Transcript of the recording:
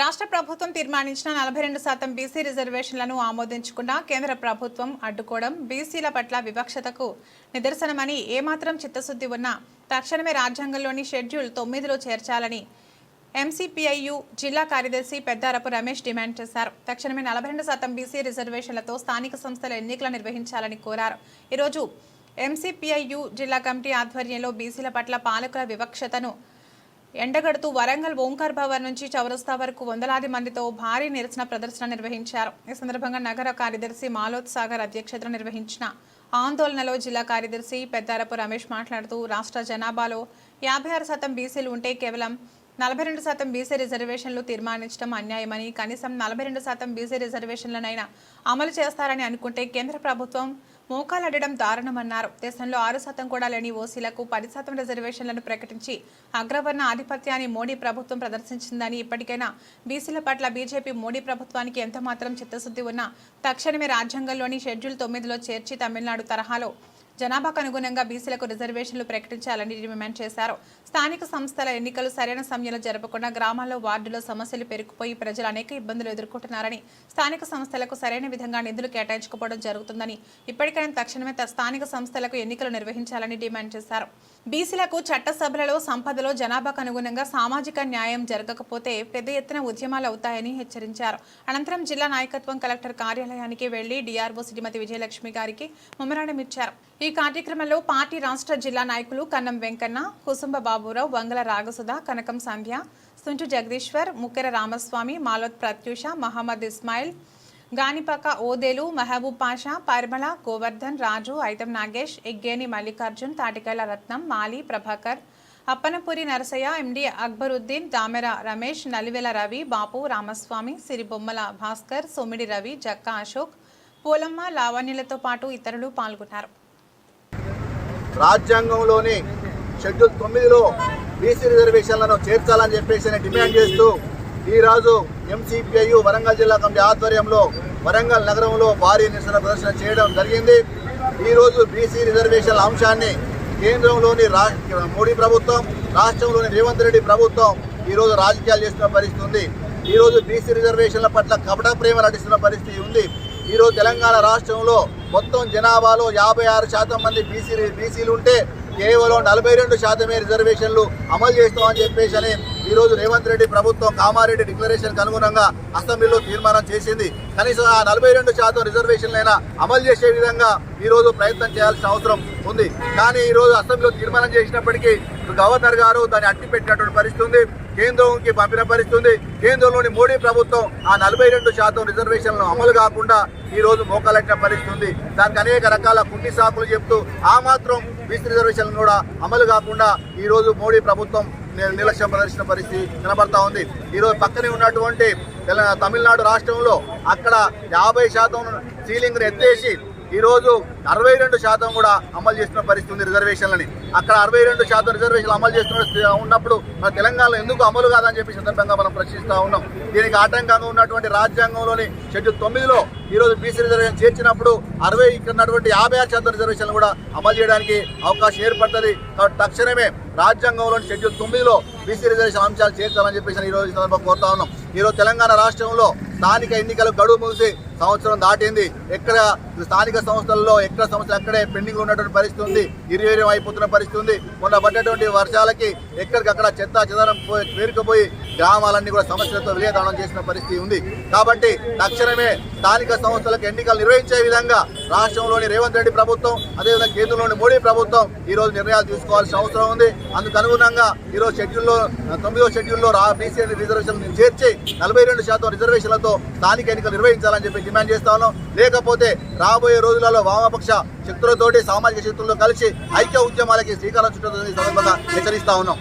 రాష్ట్ర ప్రభుత్వం తీర్మానించిన నలభై రెండు శాతం బీసీ రిజర్వేషన్లను ఆమోదించకుండా కేంద్ర ప్రభుత్వం అడ్డుకోవడం బీసీల పట్ల వివక్షతకు నిదర్శనమని ఏమాత్రం చిత్తశుద్ధి ఉన్నా తక్షణమే రాజ్యాంగంలోని షెడ్యూల్ తొమ్మిదిలో చేర్చాలని ఎంసీపీఐయు జిల్లా కార్యదర్శి పెద్దారపు రమేష్ డిమాండ్ చేశారు. తక్షణమే నలభై రెండు శాతం బీసీ రిజర్వేషన్లతో స్థానిక సంస్థల ఎన్నికలు నిర్వహించాలని కోరారు. ఈరోజు ఎంసీపీఐయు జిల్లా కమిటీ ఆధ్వర్యంలో బీసీల పట్ల పాలకుల వివక్షతను ఎండగడుతూ వరంగల్ ఓంకార్ భవన్ నుంచి చౌరస్తా వరకు వందలాది మందితో భారీ నిరసన ప్రదర్శన నిర్వహించారు. ఈ సందర్భంగా నగర కార్యదర్శి మాలోత్ సాగర్ అధ్యక్షతన నిర్వహించిన ఆందోళనలో జిల్లా కార్యదర్శి పెద్దారపు రమేష్ మాట్లాడుతూ రాష్ట్ర జనాభాలో యాభై ఆరు శాతం బీసీలు ఉంటే కేవలం నలభై రెండు శాతం బీసీ రిజర్వేషన్లు తీర్మానించడం అన్యాయమని కనీసం నలభై రెండు శాతం బీసీ రిజర్వేషన్లనైనా అమలు చేస్తారని అనుకుంటే కేంద్ర ప్రభుత్వం మోకాలడడం దారుణమన్నారు. దేశంలో ఆరు శాతం కూడా లేని ఓసీలకు పది శాతం రిజర్వేషన్లను ప్రకటించి అగ్రవర్ణ ఆధిపత్యాన్ని మోడీ ప్రభుత్వం ప్రదర్శించిందని ఇప్పటికైనా బీసీల పట్ల బీజేపీ మోడీ ప్రభుత్వానికి ఎంతమాత్రం చిత్తశుద్ధి ఉన్నా తక్షణమే రాజ్యాంగంలోని షెడ్యూల్ తొమ్మిదిలో చేర్చి తమిళనాడు తరహాలో జనాభాకు అనుగుణంగా బీసీలకు రిజర్వేషన్లు ప్రకటించాలని డిమాండ్ చేశారు. స్థానిక సంస్థల ఎన్నికలు సరైన సమయంలో జరపకుండా గ్రామాల్లో వార్డులో సమస్యలు పెరిగిపోయి ప్రజలు అనేక ఇబ్బందులు ఎదుర్కొంటున్నారని స్థానిక సంస్థలకు సరైన విధంగా నిధులు కేటాయించకపోవడం జరుగుతుందని ఇప్పటికైనా తక్షణమే స్థానిక సంస్థలకు ఎన్నికలు నిర్వహించాలని డిమాండ్ చేశారు. బీసీలకు చట్టసభలలో సంపదలో జనాభాకు అనుగుణంగా సామాజిక న్యాయం జరగకపోతే పెద్ద ఎత్తున ఉద్యమాలు అవుతాయని హెచ్చరించారు. అనంతరం జిల్లా నాయకత్వం కలెక్టర్ కార్యాలయానికి వెళ్ళి డిఆర్ఓ శ్రీమతి విజయలక్ష్మి గారికి మెమరాండం ఇచ్చారు ఈ కార్యక్రమంలో పార్టీ రాష్ట్ర జిల్లా నాయకులు కన్నం వెంకన్న కుసుంబ బాబురావు వంగల రాగసుధ కనకం సంధ్య సుంటు జగదీశ్వర్ ముక్కెర రామస్వామి మాలోత్ ప్రత్యూష మహమ్మద్ ఇస్మాయిల్ గానిపాక ఓదేలు మహబూబ్ పాషా పర్మల గోవర్ధన్ రాజు ఐతం నాగేష్ ఎగ్గేని మల్లికార్జున్ తాటికైల రత్నం మాలి ప్రభాకర్ అప్పనపురి నరసయ్య ఎండి అక్బరుద్దీన్ దామెర రమేష్ నలివెల రవి బాపు రామస్వామి సిరిబొమ్మల భాస్కర్ సోమిడి రవి జక్క అశోక్ పూలమ్మ లావణ్యులతో పాటు ఇతరులు పాల్గొన్నారు. రాజ్యాంగంలోని షెడ్యూల్ తొమ్మిదిలో బీసీ రిజర్వేషన్లను చేర్చాలని చెప్పేసి డిమాండ్ చేస్తూ ఈరోజు ఎంసీపీఐ వరంగల్ జిల్లా కమిటీ ఆధ్వర్యంలో వరంగల్ నగరంలో భారీ నిరసన ప్రదర్శన చేయడం జరిగింది. ఈరోజు బీసీ రిజర్వేషన్ల అంశాన్ని కేంద్రంలోని మోడీ ప్రభుత్వం రాష్ట్రంలోని రేవంత్ రెడ్డి ప్రభుత్వం ఈరోజు రాజకీయాలు చేస్తున్న పరిస్థితి ఉంది. ఈరోజు బీసీ రిజర్వేషన్ల పట్ల కపట ప్రేమ నటిస్తున్న పరిస్థితి ఉంది. ఈరోజు తెలంగాణ రాష్ట్రంలో మొత్తం జనాభాలో యాభై ఆరు శాతం మంది బీసీ బీసీలు ఉంటే కేవలం నలభై రెండు శాతమే రిజర్వేషన్లు అమలు చేస్తామని చెప్పేసి అని ఈరోజు రేవంత్ రెడ్డి ప్రభుత్వం కామారెడ్డి డిక్లరేషన్ అనుగుణంగా అసెంబ్లీలో తీర్మానం చేసింది. కనీసం ఆ నలభై రెండు శాతం రిజర్వేషన్లైనా అమలు చేసే విధంగా ఈరోజు ప్రయత్నం చేయాల్సిన అవసరం ఉంది. కానీ ఈరోజు అసెంబ్లీలో తీర్మానం చేసినప్పటికీ గవర్నర్ గారు దాన్ని అట్టిపెట్టినటువంటి పరిస్థితి ఉంది. కేంద్రంకి పంపిన పరిస్థితి కేంద్రంలోని మోడీ ప్రభుత్వం ఆ నలభై రెండు శాతం రిజర్వేషన్లను అమలు కాకుండా ఈ రోజు మోకాలెట్టిన పరిస్థితి ఉంది. దానికి అనేక రకాల కుంటి సాకులు చెప్తూ ఆ మాత్రం బీసీ రిజర్వేషన్లు కూడా అమలు కాకుండా ఈ రోజు మోడీ ప్రభుత్వం నిర్లక్ష్యం ప్రదర్శించిన పరిస్థితి కనబడతా ఉంది. ఈరోజు పక్కనే ఉన్నటువంటి తమిళనాడు రాష్ట్రంలో అక్కడ యాభై శాతం సీలింగ్ను ఎత్తేసి ఈరోజు అరవై రెండు శాతం కూడా అమలు చేస్తున్న పరిస్థితి ఉంది రిజర్వేషన్లని. అక్కడ అరవై రెండు శాతం రిజర్వేషన్లు అమలు చేస్తున్న ఉన్నప్పుడు మన తెలంగాణలో ఎందుకు అమలు కాదని చెప్పి సందర్భంగా మనం ప్రశ్నిస్తూ ఉన్నాం. దీనికి ఆటంకంగా ఉన్నటువంటి రాజ్యాంగంలోని షెడ్యూల్ తొమ్మిదిలో ఈరోజు బీసీ రిజర్వేషన్ చేర్చినప్పుడు అరవై ఇక్కడ ఉన్నటువంటి యాభై ఆరు శాతం రిజర్వేషన్లు కూడా అమలు చేయడానికి అవకాశం ఏర్పడుతుంది. కాబట్టి తక్షణమే రాజ్యాంగంలోని షెడ్యూల్ తొమ్మిదిలో బీసీ రిజర్వేషన్ అంశాలు చేర్చాలని చెప్పేసి ఈ రోజు సందర్భంగా కోరుతా ఉన్నాం. ఈ రోజు తెలంగాణ రాష్ట్రంలో స్థానిక ఎన్నికలు గడువు ముగిసి సంవత్సరం దాటింది. ఎక్కడ స్థానిక సంస్థల్లో ఎక్కడ సంస్థలు అక్కడే పెండింగ్ ఉన్నటువంటి పరిస్థితి ఉంది. ఇరివేరం అయిపోతున్న పరిస్థితి ఉంది. మొన్న పడ్డటువంటి వర్షాలకి ఎక్కడికక్కడ చెత్త చెదారం పోయి పేరుకుపోయి గ్రామాలన్నీ కూడా సమస్యలతో విలేదానం చేసిన పరిస్థితి ఉంది. కాబట్టి తక్షణమే స్థానిక సంస్థలకు ఎన్నికలు నిర్వహించే విధంగా రాష్ట్రంలోని రేవంత్ రెడ్డి ప్రభుత్వం అదేవిధంగా కేంద్రంలోని మోడీ ప్రభుత్వం ఈ రోజు నిర్ణయాలు తీసుకోవాల్సిన అవసరం ఉంది. అందుకు అనుగుణంగా ఈరోజు షెడ్యూల్లో తొమ్మిదో షెడ్యూల్లో రా బీసీ రిజర్వేషన్ చేర్చి నలభై రెండు శాతం రిజర్వేషన్లతో స్థానిక ఎన్నికలు నిర్వహించాలని చెప్పి డిమాండ్ చేస్తా ఉన్నాం. లేకపోతే రాబోయే రోజులలో వామపక్ష శక్తులతోటి సామాజిక శక్తులతో కలిసి ఐక్య ఉద్యమాలకి శ్రీకారం చుట్టూ సందర్భంగా హెచ్చరిస్తా ఉన్నాం.